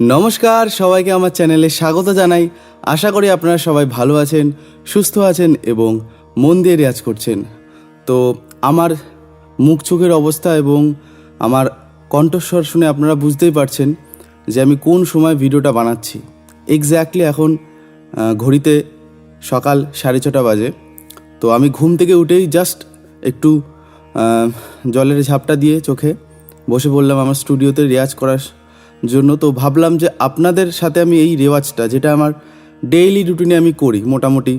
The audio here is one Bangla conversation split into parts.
নমস্কার, সবাইকে আমার চ্যানেলে স্বাগত জানাই। আশা করি আপনারা সবাই ভালো আছেন, সুস্থ আছেন এবং মন দিয়ে রেয়াজ করছেন। তো আমার মুখ চোখের অবস্থা এবং আমার কণ্ঠস্বর শুনে আপনারা বুঝতেই পারছেন যে আমি কোন সময় ভিডিওটা বানাচ্ছি। এক্স্যাক্টলি এখন ঘড়িতে সকাল সাড়ে ছটা বাজে। তো আমি ঘুম থেকে উঠেই জাস্ট একটু জলের ঝাপটা দিয়ে চোখে বসে পড়লাম আমার স্টুডিওতে রেয়াজ করার জন্য তো ভাবলাম যে আপনাদের সাথে আমি এই রেওয়াজটা, যেটা আমার ডেইলি রুটিনে আমি করি মোটামুটি।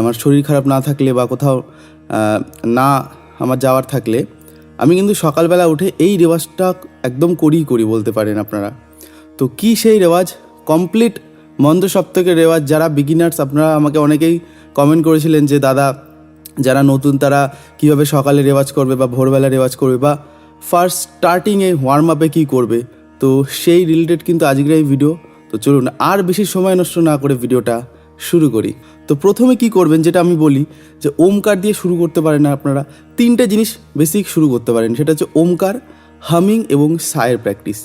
আমার শরীর খারাপ না থাকলে বা কোথাও না আমার যাওয়ার থাকলে, আমি কিন্তু সকালবেলা উঠে এই রেওয়াজটা একদম করিই করি বলতে পারেন আপনারা। তো কি সেই রেওয়াজ? কমপ্লিট মন্দ সপ্তকের রেওয়াজ। যারা বিগিনার্স আপনারা আমাকে অনেকেই কমেন্ট করেছিলেন যে, দাদা, যারা নতুন তারা কীভাবে সকালে রেওয়াজ করবে বা ভোরবেলা রেওয়াজ করবে বা ফার্স্ট স্টার্টিংয়ে ওয়ার্ম আপে কী করবে? তো সেই রিলেটেড কিন্তু আজকের এই ভিডিও তো চলুন আর বেশি সময় নষ্ট না করে ভিডিওটা শুরু করি। তো প্রথমে কি করবেন যেটা আমি বলি যে ওমকার দিয়ে শুরু করতে পারেন আপনারা। তিনটে জিনিস বেসিক শুরু করতে পারেন। সেটা হচ্ছে ওমকার হামিং এবং সায়ের প্র্যাকটিস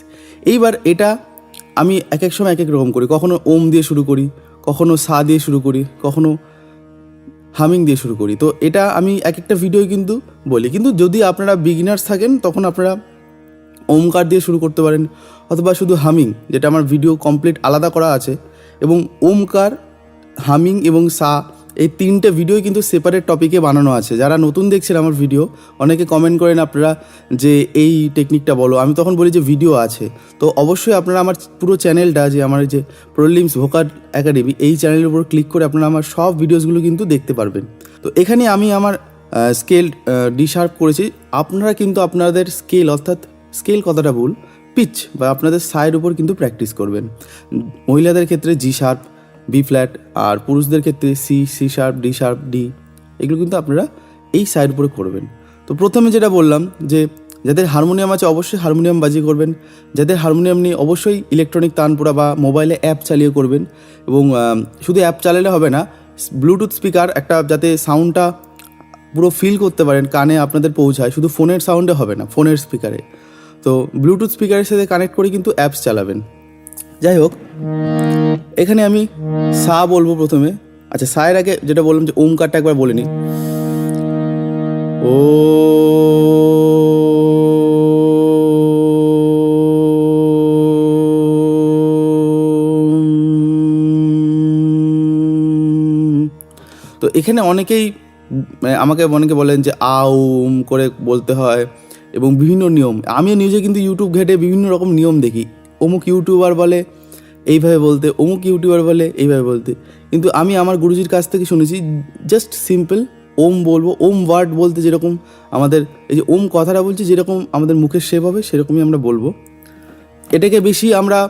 এইবার এটা আমি এক এক সময় এক এক রকম করি। কখনো ওম দিয়ে শুরু করি, কখনো সা দিয়ে শুরু করি, কখনো হামিং দিয়ে শুরু করি। তো এটা আমি এক একটা ভিডিও কিন্তু বলি। কিন্তু যদি আপনারা বিগিনার্স থাকেন, তখন আপনারা ওমকার দিয়ে শুরু করতে পারেন, অথবা শুধু হামিং, যেটা আমার ভিডিও কমপ্লিট আলাদা করা আছে, এবং ওমকার, হামিং এবং সা এই তিনটে ভিডিও কিন্তু সেপারেট টপিকে বানানো আছে। যারা নতুন দেখছেন আমার ভিডিও, অনেকে কমেন্ট করেন আপনারা যে এই টেকনিকটা বলো। আমি তখন বলি যে ভিডিও আছে। তো অবশ্যই আপনারা আমার পুরো চ্যানেলটা যে আমার যে প্রলিমস ভোকার একাডেমি এই চ্যানেলের উপর ক্লিক করে আপনারা আমার সব ভিডিওসগুলো কিন্তু দেখতে পারবেন। তো এখানে আমি আমার স্কেল ডি শার্প করেছি। আপনারা কিন্তু আপনাদের স্কেল অর্থাৎ স্কেল কথাটা ভুল? পিচ বা আপনাদের সাইড উপর কিন্তু প্র্যাকটিস করবেন। মহিলাদের ক্ষেত্রে জি শার্প বি ফ্ল্যাট আর পুরুষদের ক্ষেত্রে C C sharp D sharp D এগুলো কিন্তু আপনারা এই সাইড উপরে করবেন। তো প্রথমে যেটা বললাম যে, যাদের হারমোনিয়াম আছে অবশ্যই হারমোনিয়াম বাজিয়ে করবেন। যাদের হারমোনিয়াম নেই অবশ্যই ইলেকট্রনিক তানপুরা বা মোবাইলে অ্যাপ চালিয়ে করবেন এবং শুধু অ্যাপ চালালে হবে না ব্লুটুথ স্পিকার একটা যাতে সাউন্ডটা পুরো ফিল করতে পারেন, কানে আপনাদের পৌঁছায়। শুধু ফোনের সাউন্ডে হবে না ফোনের স্পিকারে তো ব্লুটুথ স্পিকারের সাথে কানেক্ট করে কিন্তু অ্যাপস চালাবেন। যাই হোক, এখানে আমি সা বলব প্রথমে। আচ্ছা সায়ের আগে যেটা বললাম যে ওমকারটা একবার বলে নিই। ও, তো এখানে অনেকেই আমাকে অনেকে বলেন যে আউম করে বলতে হয়। এবং বিভিন্ন নিয়ম। আমিও নিজে কিন্তু ইউটিউব ঘেটে বিভিন্ন রকম নিয়ম দেখি। অমুক ইউটিউবার বলে, এইভাবে বলতে, অমুক ইউটিউবার বলে, এইভাবে বলতে। কিন্তু আমি আমার গুরুজির কাছ থেকে শুনেছি জাস্ট সিম্পল ওম বলব, ওম ওয়ার্ড বলতে যেরকম আমাদের, এই যে ওম কথাটা বলছি, যেরকম আমাদের মুখের শেপ হবে, সেরকমই আমরা বলব। এটাকে বেশি আমরা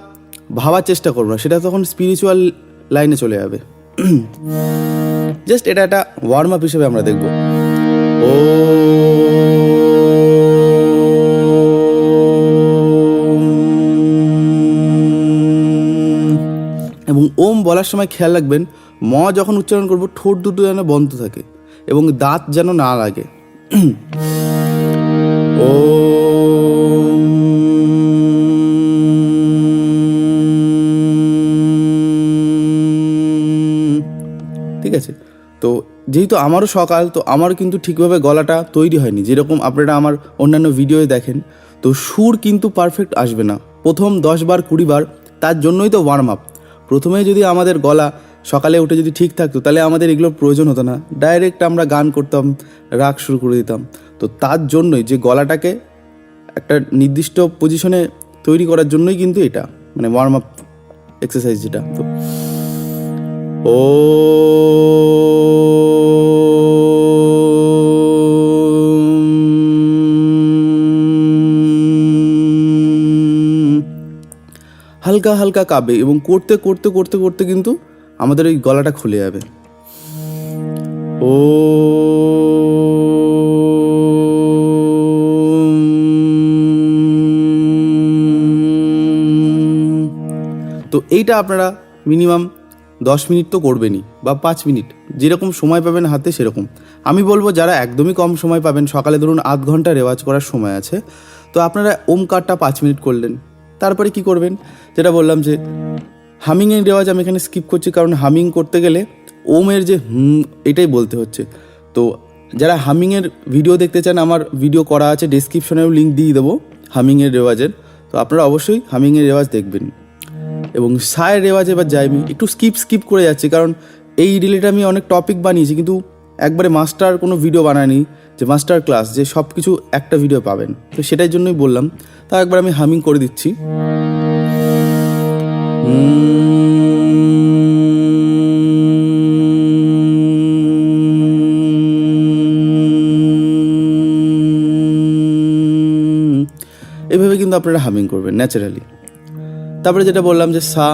ভাবার চেষ্টা করব না, সেটা তখন স্পিরিচুয়াল লাইনে চলে যাবে। জাস্ট এটা একটা ওয়ার্ম আপ হিসেবে আমরা দেখব। ও ওম বলার সময় খেয়াল রাখবেন, ম যখন উচ্চারণ করব, ঠোঁট দুটো যেন বন্ধ থাকে এবং দাঁত যেন না লাগে। ও ঠিক আছে? তো যেহেতু আমারও সকাল, তো আমারও কিন্তু ঠিকভাবে গলাটা তৈরি হয়নি, যেরকম আপনারা আমার অন্যান্য ভিডিওয়ে দেখেন। তো সুর কিন্তু পারফেক্ট আসবে না। প্রথম দশ বার, কুড়ি বার, তার জন্যই তো ওয়ার্ম আপ প্রথমে যদি আমাদের গলা সকালে উঠে যদি ঠিক থাকতো, তাহলে আমাদের এগুলো প্রয়োজন হতো না। ডাইরেক্ট আমরা গান করতাম, রাগ শুরু করে দিতাম। তো তার জন্যই যে গলাটাকে একটা নির্দিষ্ট পজিশনে তৈরি করার জন্যই কিন্তু এটা মানে ওয়ার্ম আপ এক্সারসাইজ যেটা। তো ও হালকা হালকা কাঁপবে এবং করতে করতে করতে করতে কিন্তু আমাদের ওই গলাটা খুলে যাবে। ও তো এইটা আপনারা মিনিমাম দশ মিনিট তো করবেনই বা পাঁচ মিনিট। যেরকম সময় পাবেন হাতে সেরকম। আমি বলব যারা একদমই কম সময় পাবেন, সকালে ধরুন আধ ঘণ্টা রেওয়াজ করার সময় আছে, তো আপনারা ওমকারটা পাঁচ মিনিট করলেন। তারপরে কি করবেন? যেটা বললাম যে, হামিংয়ের রেওয়াজ আমি এখানে স্কিপ করছি কারণ হামিং করতে গেলে ওমের যে হুম, এটাই বলতে হচ্ছে। তো যারা হামিংয়ের ভিডিও দেখতে চান, আমার ভিডিও করা আছে ডিসক্রিপশনেও লিঙ্ক দিয়ে দেবো হামিংয়ের রেওয়াজের। তো আপনারা অবশ্যই হামিংয়ের রেওয়াজ দেখবেন। এবং সায়ের রেওয়াজ এবার যাই, আমি একটু স্কিপ স্কিপ করে যাচ্ছি কারণ এই রিলেটে আমি অনেক টপিক বানিয়েছি, কিন্তু একবারে মাস্টার কোনো ভিডিও বানায়নি। যে মাস্টার ক্লাস যে সব কিছু একটা ভিডিও পাবেন। তো সেটার জন্যই বললাম। তা একবার আমি হামিং করে দিচ্ছি। এভাবে কিন্তু আপনারা হামিং করবেন ন্যাচারালি তারপরে যেটা বললাম যে সা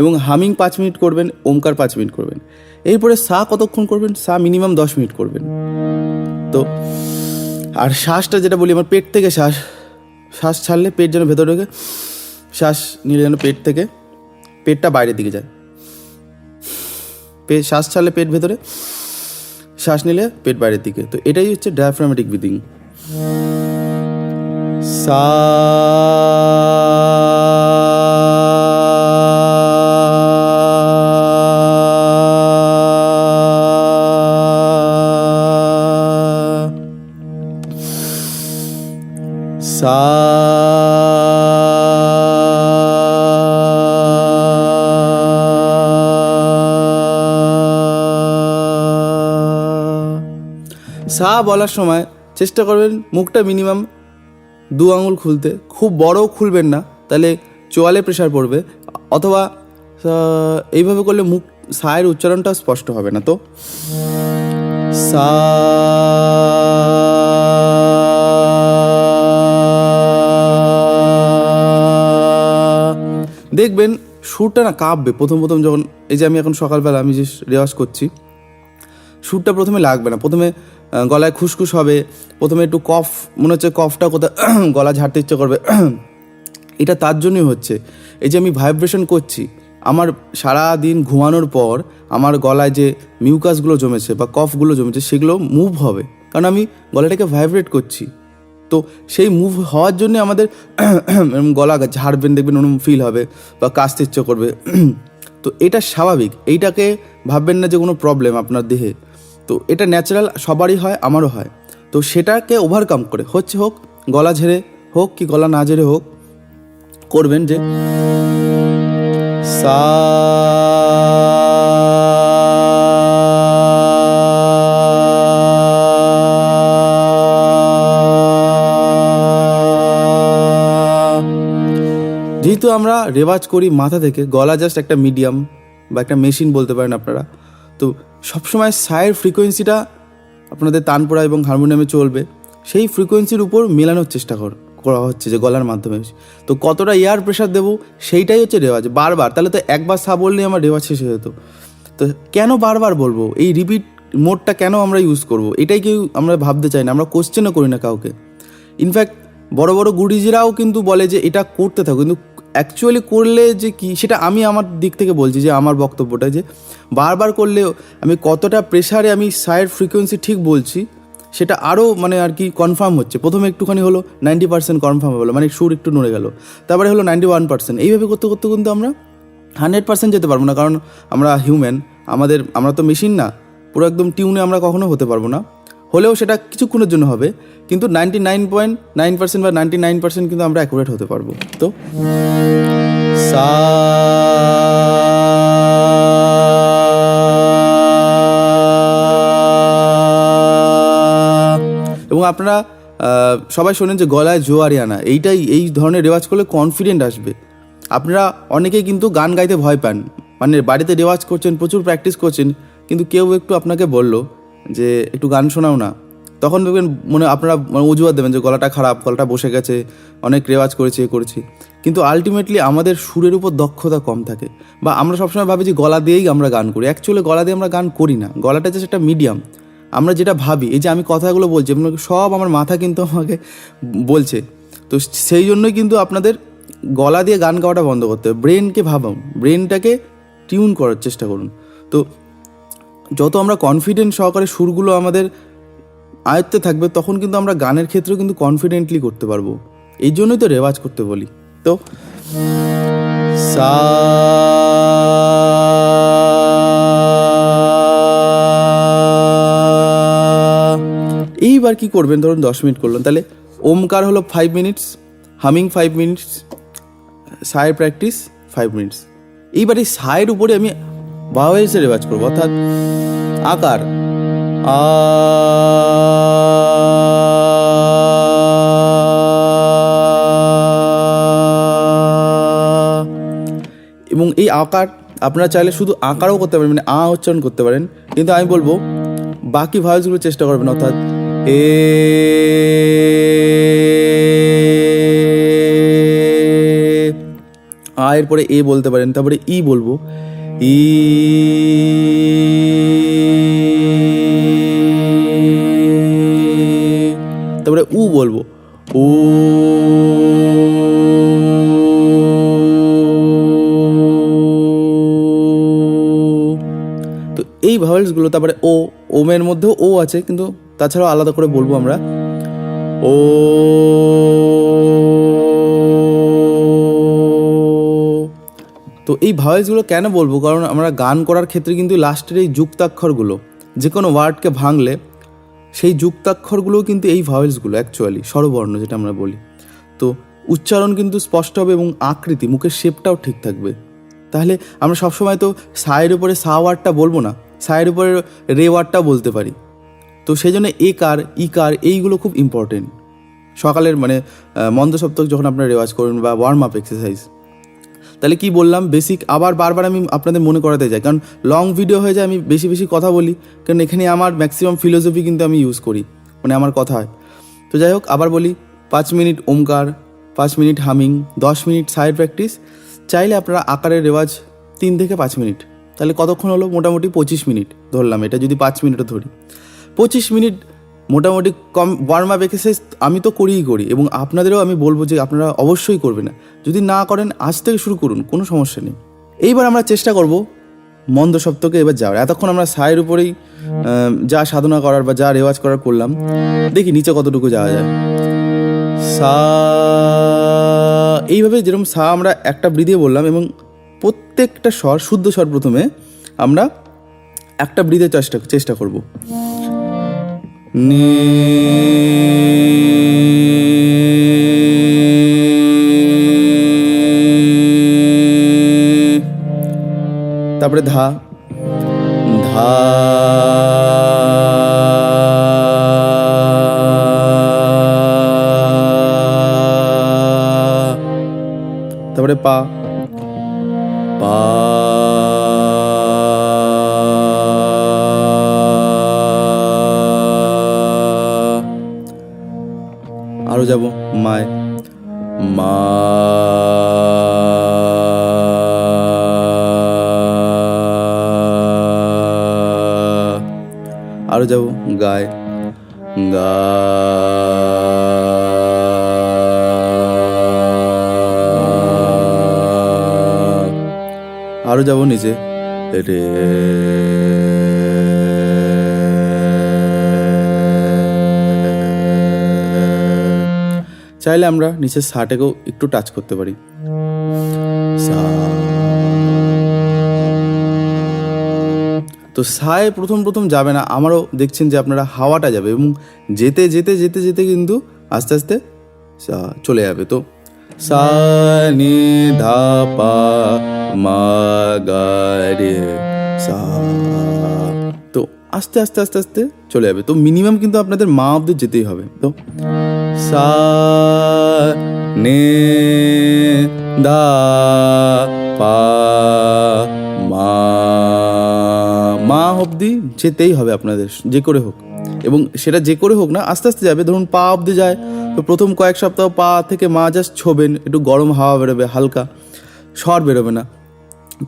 এবং হামিং পাঁচ মিনিট করবেন, ওমকার পাঁচ মিনিট করবেন। এরপরে সা কতক্ষণ করবেন? সা মিনিমাম দশ মিনিট করবেন। তো, আর শ্বাসটা যেটা বলি, আমার পেট থেকে শ্বাস শ্বাস ছাড়লে পেট যেন ভেতরে ঢোকে, শ্বাস নিলে যেন পেট থেকে পেটটা বাইরের দিকে যায়। পেট শ্বাস ছাড়লে পেট ভেতরে, শ্বাস নিলে পেট বাইরের দিকে। তো এটাই হচ্ছে ডায়াফ্রামেটিক ব্রিদিং সা সা। সা বলার সময় চেষ্টা করবেন মুখটা মিনিমাম দু আঙুল খুলতে। খুব বড় খুলবেন না, তাহলে চোয়ালে প্রেশার পড়বে। অথবা এইভাবে করলে মুখ, সায়ের উচ্চারণটা স্পষ্ট হবে না তো? সা। দেখবেন সুরটা না কাঁপবে। প্রথম প্রথম যখন, এই যে আমি এখন সকালবেলা আমি যে রেওয়াজ করছি, সুরটা প্রথমে লাগবে না। প্রথমে গলায় খুসখুস হবে, প্রথমে একটু কফ, মনে হচ্ছে কফটা কোথায় গলা ঝাড়তে ইচ্ছে করবে। এটা তার জন্যই হচ্ছে। এই যে আমি ভাইব্রেশন করছি, আমার সারা দিন ঘুমানোর পর আমার গলায় যে মিউকাসগুলো জমেছে বা কফগুলো জমেছে, সেগুলো মুভ হবে। কারণ আমি গলাটাকে ভাইব্রেট করছি। তো সেই মুভ হওয়ার জন্য আমাদের গলা ঝাড়বেন, দেখবেন ওরকম ফিল হবে বা কাশতে ইচ্ছে করবে। তো এটা স্বাভাবিক। এইটাকে ভাববেন না যে কোনো প্রবলেম আপনার দেহে। তো এটা ন্যাচারাল সবারই হয়, আমারও হয়। তো সেটাকে ওভারকাম করে, হচ্ছে হোক, গলা ঝেড়ে হোক কি গলা না ঝেড়ে হোক, করবেন যে সা যেহেতু আমরা রেওয়াজ করি মাথা থেকে, গলা জাস্ট একটা মিডিয়াম বা একটা মেশিন বলতে পারেন আপনারা, তো সবসময় সায়ের ফ্রিকোয়েন্সিটা আপনাদের তানপোড়া এবং হারমোনিয়ামে চলবে। সেই ফ্রিকোয়েন্সির উপর মেলানোর চেষ্টা কর করা হচ্ছে যে গলার মাধ্যমে। তো কতটা এয়ার প্রেশার দেবো সেইটাই হচ্ছে রেওয়াজ। বারবার, তাহলে তো একবার সা বললেই আমার রেওয়াজ শেষ হয়ে যেত। তো কেন বারবার বলব? এই রিপিট মোডটা কেন আমরা ইউজ করব? এটাই কেউ আমরা ভাবতে চাই না, আমরা কোশ্চেনও করি না কাউকে। ইনফ্যাক্ট বড় বড় গুরুজিরাও কিন্তু বলে যে এটা করতে থাকো, কিন্তু অ্যাকচুয়ালি করলে যে কি, সেটা আমি আমার দিক থেকে বলছি যে আমার বক্তব্যটা যে বারবার করলেও আমি কতটা প্রেশারে আমি সায়ের ফ্রিকোয়েন্সি ঠিক বলছি, সেটা আরও মানে আর কি কনফার্ম হচ্ছে। প্রথমে একটুখানি হলো নাইনটি পার্সেন্ট কনফার্ম হলো মানে সুর একটু নড়ে গেল। তারপরে হলো নাইনটি ওয়ান পার্সেন্ট এইভাবে করতে করতে কিন্তু আমরা হান্ড্রেড পার্সেন্ট যেতে পারব না, কারণ আমরা হিউম্যান আমাদের, আমরা তো মেশিন না। পুরো একদম টিউনে আমরা কখনো হতে পারব না। হলেও সেটা কিছুক্ষণের জন্য হবে, কিন্তু ninety nine point nine percent বা নাইনটি নাইন পার্সেন্ট কিন্তু আমরা অ্যাকুরেট হতে পারব। তো? সা এবং আপনারা সবাই শোনেন যে গলায় জো আনা এইটাই, এই ধরনের রেওয়াজ করলে কনফিডেন্ট আসবে। আপনারা অনেকেই কিন্তু গান গাইতে ভয় পান মানে বাড়িতে রেওয়াজ করছেন, প্রচুর প্র্যাকটিস করছেন, কিন্তু কেউ একটু আপনাকে বলল যে একটু গান শোনাও না। তখন দেখবেন মনে আপনারা মানে অজুহাত দেবেন যে গলাটা খারাপ, গলাটা বসে গেছে, অনেক রেওয়াজ করেছি, এ করেছি। কিন্তু আলটিমেটলি আমাদের সুরের উপর দক্ষতা কম থাকে। বা আমরা সবসময় ভাবি যে গলা দিয়েই আমরা গান করি। অ্যাকচুয়ালি গলা দিয়ে আমরা গান করি না। গলাটা জাস্ট একটা মিডিয়াম আমরা যেটা ভাবি, এই যে আমি কথাগুলো বলছি এগুলো সব আমার মাথা কিন্তু আমাকে বলছে। তো সেই জন্যই কিন্তু আপনাদের গলা দিয়ে গান গাওয়াটা বন্ধ করতে হবে। ব্রেনকে ভাবান ব্রেনটাকে টিউন করার চেষ্টা করুন। তো যত আমরা কনফিডেন্ট সহকারে সুরগুলো আমাদের আয়ত্তে থাকবে, তখন কিন্তু আমরা গানের ক্ষেত্রেও কিন্তু কনফিডেন্টলি করতে পারব। এই জন্যই তো রেওয়াজ করতে বলি। তো, সা এইবার কি করবেন? ধরুন দশ মিনিট করলেন তাহলে ওমকার হলো five minutes humming five minutes সায়ের প্র্যাকটিস ফাইভ মিনিটস এইবার এই সায়ের উপরে আমি ভাওয়েলসে রেওয়াজ করব, অর্থাৎ আকার। আ এবং এই আকার আপনারা চাইলে শুধু আকারও করতে পারেন মানে আ উচ্চারণ করতে পারেন। কিন্তু আমি বলব, বাকি ভয়েসগুলো চেষ্টা করবেন, অর্থাৎ এ আ এর পরে এ বলতে পারেন, তারপরে ই বলব। তারপরে উ বলব। উ তো এই ভাওয়েলসগুলো তারপরে ও, ওমের মধ্যেও ও আছে, কিন্তু তাছাড়াও আলাদা করে বলব আমরা। ও তো এই ভয়েসগুলো কেন বলব? কারণ আমরা গান করার ক্ষেত্রে কিন্তু লাস্টের এই যুক্তাক্ষরগুলো, যে কোনো ওয়ার্ডকে ভাঙলে সেই যুক্তাক্ষরগুলোও কিন্তু এই ভয়েসগুলো অ্যাকচুয়ালি স্বরবর্ণ যেটা আমরা বলি। তো উচ্চারণ কিন্তু স্পষ্ট হবে এবং আকৃতি, মুখের শেপটাও ঠিক থাকবে। তাহলে আমরা সবসময় তো সায়ের উপরে সা ওয়ার্ডটা বলব না, সায়ের উপরে রে ওয়ার্ডটা বলতে পারি। তো সেই জন্য এ কার, ই কার, এইগুলো খুব ইম্পর্টেন্ট সকালের মানে মন্দ সপ্তাহ যখন আপনারা রেওয়াজ করবেন বা ওয়ার্ম আপ এক্সারসাইজ তাহলে কি বললাম? বেসিক আবার বারবার আমি আপনাদের মনে করাতে যাই কারণ লং ভিডিও হয়ে যায় আমি বেশি বেশি কথা বলি। কারণ এখানে আমার ম্যাক্সিমাম ফিলোসফি কিন্তু আমি ইউজ করি। মানে আমার কথা হয়। তো যাই হোক, আবার বলি, পাঁচ মিনিট ওমকার, পাঁচ মিনিট হামিং, দশ মিনিট সাইড প্র্যাকটিস চাইলে আপনারা আকারের রেওয়াজ তিন থেকে পাঁচ মিনিট। তাহলে কতক্ষণ হলো? মোটামুটি পঁচিশ মিনিট ধরলাম এটা, যদি পাঁচ মিনিটও ধরি। পঁচিশ মিনিট মোটামুটি কম ওয়ার্ম আপ এক্সারসাইজ আমি তো করিই করি এবং আপনাদেরও আমি বলব যে আপনারা অবশ্যই করবেন যদি না করেন, আজ থেকে শুরু করুন, কোনো সমস্যা নেই। এইবার আমরা চেষ্টা করব মন্দ সপ্তকে এবার যাওয়ার। এতক্ষণ আমরা সায়ের উপরেই যা সাধনা করার বা যা রেওয়াজ করার করলাম, দেখি নিচে কতটুকু যাওয়া যায়। সা, এইভাবে যেরকম সা আমরা একটা ব্রিদে বললাম এবং প্রত্যেকটা স্বর, শুদ্ধ স্বর প্রথমে আমরা একটা ব্রিদে চেষ্টা চেষ্টা করব। তারপরে ধা। ধা। তারপরে পা। পা। আরও যাব। মায় মা আরও যাব। গায় গা আরও যাব নিচে। রে চাইলে আমরা নিচের সাটাকেও একটু টাচ করতে পারি। তো সায় প্রথম প্রথম যাবে না, আমারও দেখছেন যে আপনারা হাওয়াটা যাবে এবং যেতে যেতে যেতে যেতে কিন্তু আস্তে আস্তে চলে যাবে। তো সা নি ধা পা মা রে সা। আস্তে আস্তে আস্তে আস্তে চলে যাবে। তো মিনিমাম কিন্তু আপনাদের মা অব্দি যেতেই হবে। তো সা, নে, দা, পা, মা মা অবধি যেতেই হবে আপনাদের, যে করে হোক। এবং সেটা যে করে হোক না, আস্তে আস্তে যাবে। ধরুন পা অবধি যায়, তো প্রথম কয়েক সপ্তাহ পা থেকে মা জাস্ট ছোবেন, একটু গরম হাওয়া বেরোবে, হালকা স্বর বেরোবে না।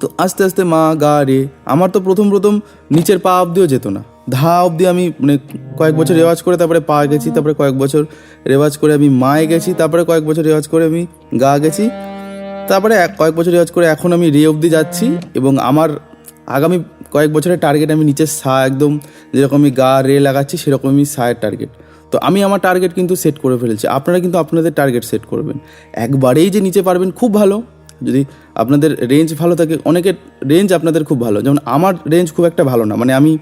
তো আস্তে আস্তে মা, গা, রে, আমার তো প্রথম প্রথম নিচের পা অবধিও যেত না। ধা অবধি আমি মানে কয়েক বছর রেওয়াজ করে তারপরে পা গেছি, তারপরে কয়েক বছর রেওয়াজ করে আমি মায়ে গেছি, তারপরে কয়েক বছর রেওয়াজ করে আমি গা গেছি, তারপরে কয়েক বছর রেওয়াজ করে এখন আমি রে অবধি যাচ্ছি এবং আমার আগামী কয়েক বছরের টার্গেট আমি নিচের সা একদম যেরকম আমি গা, রে লাগাচ্ছি, সেরকম আমি সায়ের টার্গেট তো আমি আমার টার্গেট কিন্তু সেট করে ফেলেছি। আপনারা কিন্তু আপনাদের টার্গেট সেট করবেন। একবারেই যে নিচে পারবেন খুব ভালো। যদি আপনাদের রেঞ্জ ভালো থাকে অনেকের রেঞ্জ আপনাদের খুব ভালো। যেমন আমার রেঞ্জ খুব একটা ভালো না মানে আমি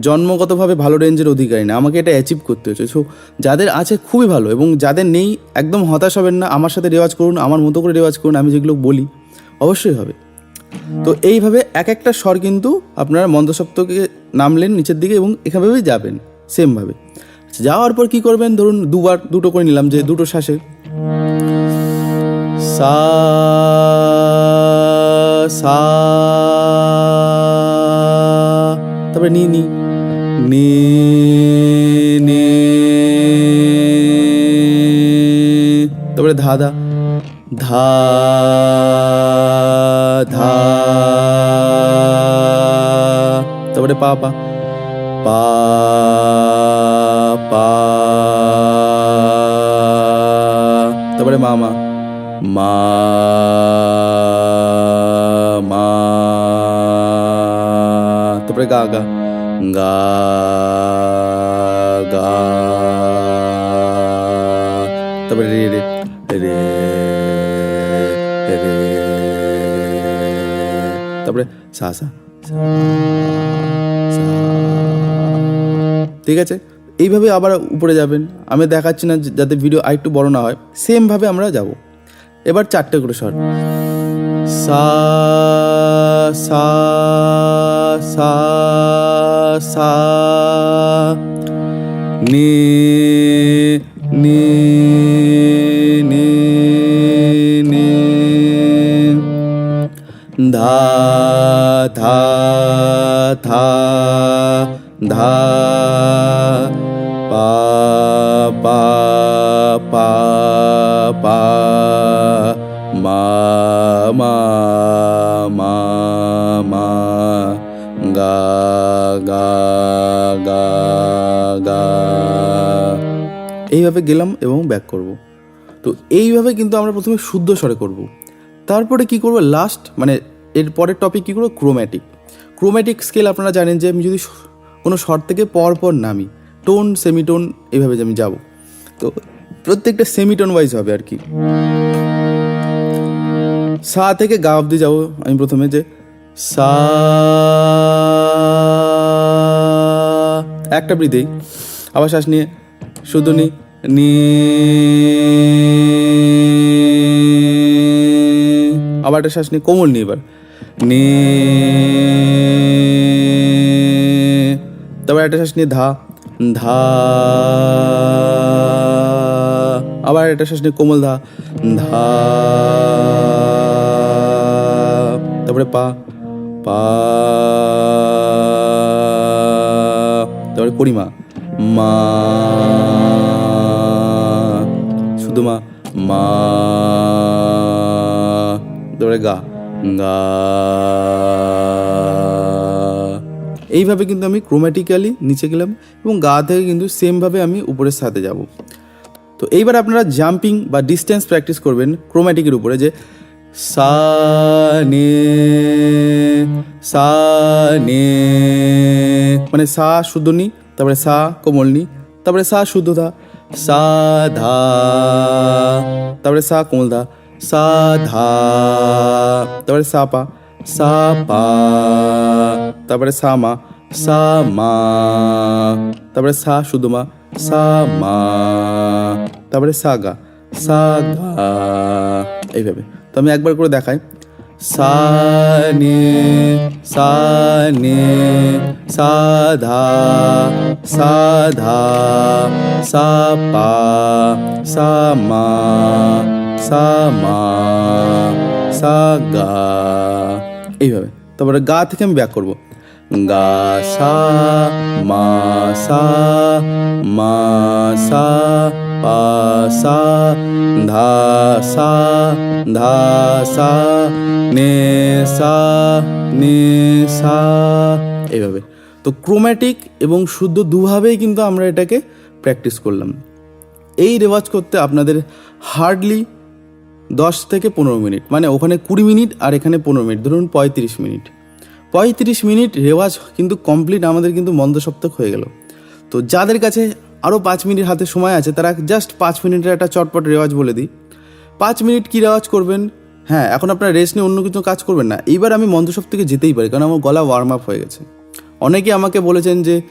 জন্মগতভাবে ভালো রেঞ্জের অধিকারী না আমাকে এটা অ্যাচিভ করতে হচ্ছে সো যাদের আছে খুবই ভালো এবং যাদের নেই একদম হতাশ হবেন না আমার সাথে রেওয়াজ করুন আমার মতো করে রেওয়াজ করুন আমি যেগুলো বলি অবশ্যই হবে। তো এইভাবে এক একটা স্বর কিন্তু আপনারা মন্দসপ্তকে নামলেন নিচের দিকে এবং এভাবেই যাবেন সেমভাবে আচ্ছা, যাওয়ার পর কি করবেন? ধরুন দুবার দুটো করে নিলাম যে দুটো শ্বাসে। সা নি নি। তারপরে ধা ধা। ধা তারপরে পা পা। তারপরে মা। মা মা। তারপরে গা গা। গা গা। তারপরে রে রে। রে রে। তারপরে সা, সা। ঠিক আছে? এইভাবে আবার উপরে যাবেন। আমি দেখাচ্ছি না যাতে ভিডিও আরেকটু বড় না হয়। সেমভাবে আমরা যাব। এবার চারটে করে স্বর। সা সা সা সা, নি নি নি নি, ধা ধা ধা ধা, পা পা পা পা মা মা মা, গা গা গা গা। এইভাবে গেলাম এবং ব্যাক করব। তো এইভাবে কিন্তু আমরা প্রথমে শুদ্ধ স্বরে করব। তারপরে কি করব? লাস্ট মানে এর পরের টপিক কী করব? ক্রোম্যাটিক ক্রোম্যাটিক স্কেল আপনারা জানেন যে আমি যদি কোনো স্বর থেকে পর পর নামি টোন সেমিটোন এইভাবে যে আমি যাব। তো প্রত্যেকটা সেমিটোন ওয়াইজ হবে আর কি। সা থেকে গা অব্দি যাব আমি প্রথমে যে সা একটা ব্রিদেই আবার শ্বাস নিয়ে শুধু নি আবার একটা শ্বাস নিয়ে, কোমল নি এবার। নি, তারপর একটা শ্বাস নিয়ে, ধা ধা, আবার একটা শ্বাস নিয়ে, কোমল ধা ধা। তারপরে পা পা, তারপরে পরিমা মা, শুধু মা মা, তারপরে গা গা। এইভাবে কিন্তু আমি ক্রোম্যাটিক্যালি নিচে গেলাম এবং গা থেকে কিন্তু সেমভাবে আমি উপরের সাথে যাব। তো এইবার আপনারা জাম্পিং বা ডিস্টেন্স প্র্যাকটিস করবেন ক্রোম্যাটিকের উপরে যে সা নে সা নে মানে সা শুদ্ধ নি, তারপরে সা কোমল নি, তারপরে সা শুদ্ধ ধা। সা ধা, তারপরে সা কোমল ধা। সা ধা, তারপরে সা পা। সা পা, তারপরে সা মা। সা মা, তারপরে সা শুদ্ধ মা। সা মা, তারপরে সা গা। সা গা, এইভাবে। তো আমি একবার করে দেখাই। সা নে সা নে সা ধা সা ধা সা পা সা মা সা মা সা গা এইভাবে। তারপরে গা থেকে আমি ব্যাক করব। গা, সা, মা সা মা, সা, পা, সা, ধা, সা ধা সা নে সা নে সা এইভাবে। তো ক্রোম্যাটিক এবং শুদ্ধ দুভাবেই কিন্তু আমরা এটাকে প্র্যাকটিস করলাম। এই রেওয়াজ করতে আপনাদের হার্ডলি দশ থেকে পনেরো মিনিট মানে ওখানে কুড়ি মিনিট আর এখানে পনেরো মিনিট, ধরুন পঁয়ত্রিশ মিনিট। পঁয়ত্রিশ মিনিট রেওয়াজ কিন্তু কমপ্লিট আমাদের কিন্তু মন্দ সপ্তক হয়ে গেল। তো যাদের কাছে আরও পাঁচ মিনিট হাতে সময় আছে, তারা জাস্ট পাঁচ মিনিটের একটা চটপট রেওয়াজ বলে দিই। পাঁচ মিনিট কী রেওয়াজ করবেন? হ্যাঁ এখন আপনার রেস্ট নিয়ে অন্য কিছু কাজ করবেন না। এইবার আমি মন্ত্রসব থেকে যেতেই পারি, কারণ আমার গলা ওয়ার্ম আপ হয়ে গেছে। অনেকে আমাকে বলেছেন যে,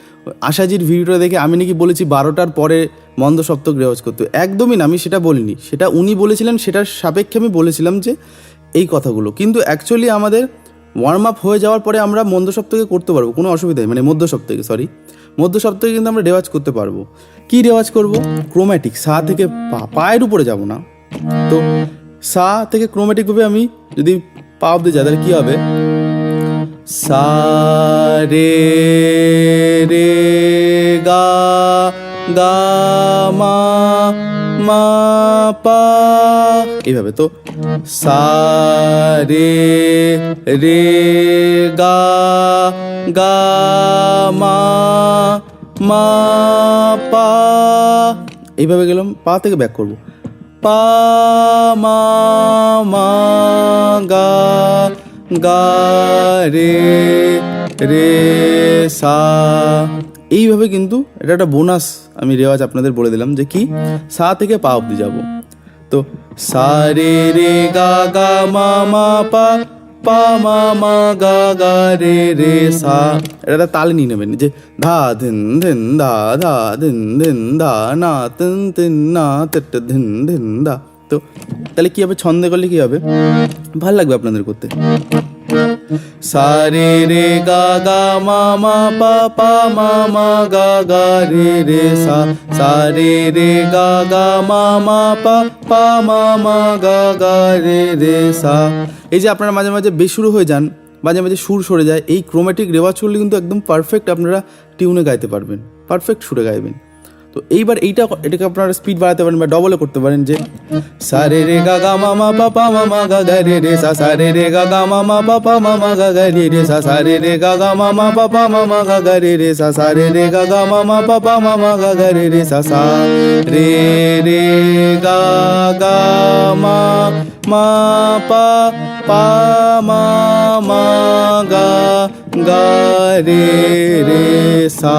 আশাজির ভিডিওটা দেখে আমি নাকি বলেছি বারোটার পরে মন্দ সপ্তক রেওয়াজ করতে। একদমই না, আমি সেটা বলিনি। সেটা উনি বলেছিলেন, সেটার সাপেক্ষে আমি বলেছিলাম যে, এই কথাগুলো। কিন্তু অ্যাকচুয়ালি আমাদের ওয়ার্ম আপ হয়ে যাওয়ার পরে আমরা মন্দ সপ্তকে করতে পারব, কোনো অসুবিধা নেই। মানে মধ্য সপ্তকে সরি মধ্য সপ্তকে কিন্তু আমরা রেওয়াজ করতে পারব। কি রেওয়াজ করব? ক্রোম্যাটিক সা থেকে পা, পায়ের উপরে যাব না। তো সা থেকে ক্রোম্যাটিকভাবে আমি যদি পা অব্দি যাই, তাহলে কী হবে? সা, রে রে, গা গা, মা মা, পা। এইভাবে তো সা, রে রে, গা গা, মা মা, পা। এইভাবে গেলাম, পা থেকে ব্যাক করব। পা, মা মা, গা গা, রে রে, সা। এইভাবে কিন্তু এটা একটা বোনাস আমি রেওয়াজ আপনাদের বলে দিলাম যে কি, সা থেকে পা অব্দি যাব। তো সা, রে রে, গা গা, মা মা, পা পা মা মা গা গা রে রে সা। এটা তাল নিয়ে নেবেন, যে ধা ধিন ধিন দা, ধা ধিন ধিন দা, না তিন তিন না, তেট ধিন ধিন দা। তো তাহলে কি হবে? ছন্দে করলে কি হবে? ভালো লাগবে আপনাদের করতে। সা রে গা গা পা পা মা মা গা গা রে রে সা সা রে গা গা পা পা মা মা গা গা রে রে সা এই যে আপনারা মাঝে মাঝে বেসুরো হয়ে যান, মাঝে মাঝে সুর সরে যায়, এই ক্রোমেটিক রেওয়াজ করলে কিন্তু একদম পারফেক্ট আপনারা টিউনে গাইতে পারবেন পারফেক্ট সুরে গাইবেন। তো এইবার এইটা এটাকে আপনারা স্পিড বাড়াতে পারেন বা ডবলে করতে পারেন যে সারে রে গা গা মা মা পা পা মা মা গা গা রে রে সা সারে রে গা গা মা মা পা পা মা মা গা গা রে রে সা সারে রে গা গা মা মা পা পা মা মা গা গা রে রে সা সারে রে গা গা মা মা পা পা মা মা গা গা রে রে সা সা রে রে গা গা মা মা পা পা মা মা গা গা রে রে সা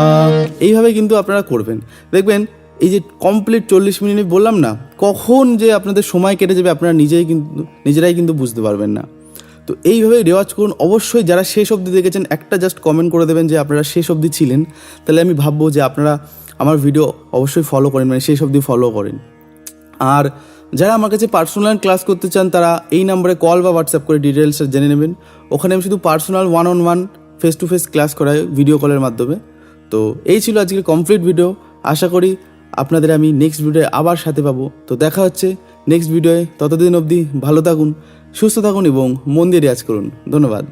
এইভাবে কিন্তু আপনারা করবেন। দেখবেন, এই যে কমপ্লিট চল্লিশ মিনিট বললাম না, কখন যে আপনাদের সময় কেটে যাবে আপনারা নিজেই কিন্তু, নিজেরাই কিন্তু বুঝতে পারবেন না। তো এইভাবে রেওয়াজ করুন। অবশ্যই যারা শেষ অবধি দেখেছেন, একটা জাস্ট কমেন্ট করে দেবেন যে আপনারা শেষ অবধি ছিলেন। তাহলে আমি ভাববো যে আপনারা আমার ভিডিও অবশ্যই ফলো করেন মানে শেষ অবধি ফলো করেন। আর যারা আমার কাছে পার্সোনাল ক্লাস করতে চান, তারা এই নাম্বারে কল বা হোয়াটসঅ্যাপ করে ডিটেলস জেনে নেবেন। ওখানে আমি শুধু personal one on one face to face class করাই ভিডিও কলের মাধ্যমে। তো এই ছিল আজকের কমপ্লিট ভিডিও আশা করি আপনাদের আমি নেক্সট ভিডিওয়ে আবার সাথে পাবো। তো দেখা হচ্ছে নেক্সট ভিডিওয়ে ততদিন অবধি ভালো থাকুন, সুস্থ থাকুন এবং মন দিয়ে রেয়াজ করুন। ধন্যবাদ।